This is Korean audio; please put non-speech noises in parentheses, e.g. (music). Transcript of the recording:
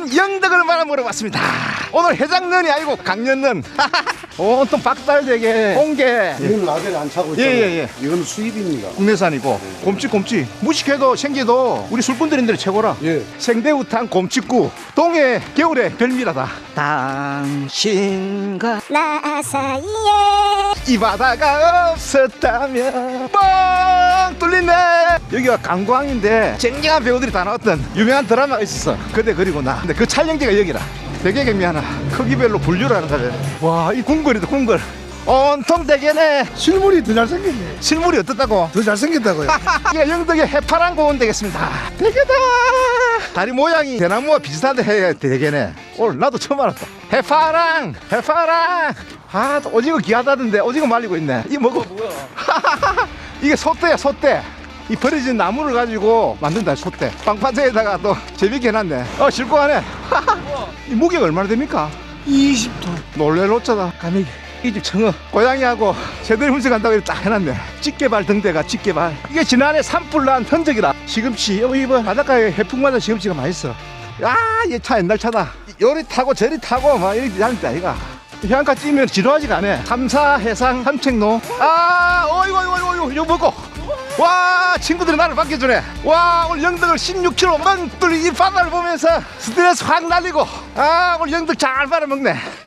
오늘은 영덕을 말아먹으러 왔습니다. 오늘 해장면이 아니고 강연면 온통 박달대게 홍게 이건 라벨 안 차고 예, 있잖아요. 예, 예. 이건 수입입니다. 국내산이고. 곰치곰치. 무식해도 생기도 우리 술꾼들인들 최고라. 예. 생대우탕 곰치구 동해 겨울의 별미라다. 당신과 나 사이에 이 바다가 없었다면 뻥 뚫리네 여기가 강광인데 쟁쟁한 배우들이 다 나왔던 유명한 드라마가 있었어. 그대 그리고 나. 근데 그 촬영지가 여기라. 대게개미 하나. 크기별로 분류를 하는 거야 와이 궁궐이다 궁궐. 온통 대게네. 실물이 더 잘생겼네. 실물이 어떻다고? 더 잘생겼다고요. (laughs) 이게 영덕의 해파란 고원 되겠습니다. 대게다. 다리 모양이 대나무와 비슷한데 해 대게네. 오늘 나도 처음 알았다. 해파랑 해파랑. 아또 오징어 귀하다던데 오징어 말리고 있네. 이거 먹어. 뭐야? (laughs) 이게 소떼야 소떼 이 버려진 나무를 가지고 만든다 소떼 빵판대에다가 또 재밌게 해놨네. 어 실고하네. (laughs) 이 무게가 얼마나 됩니까? 20톤. 놀래 놓자다. 감히 이집 청어 고양이하고 제대로 분석한다고 이렇게 딱 해놨네. 집게발 등대가 집게발. 이게 지난해 산불 난 흔적이다. 시금치 어 이거 바닷가에 해풍마다 시금치가 맛있어. 야이 차 옛날 차다. 요리 타고 저리 타고 막 이렇게 다닐 때 아이가. 해안가 찌면 지루하지가 않아. 삼사 해상 삼책로. 아 어이구 어이구 어이구 어이구 이거 먹고 와 친구들이 나를 반겨주네. 와 오늘 영덕을 16km 멍 뚫리 이 바다를 보면서 스트레스 확 날리고 아 오늘 영덕 잘 빨아먹네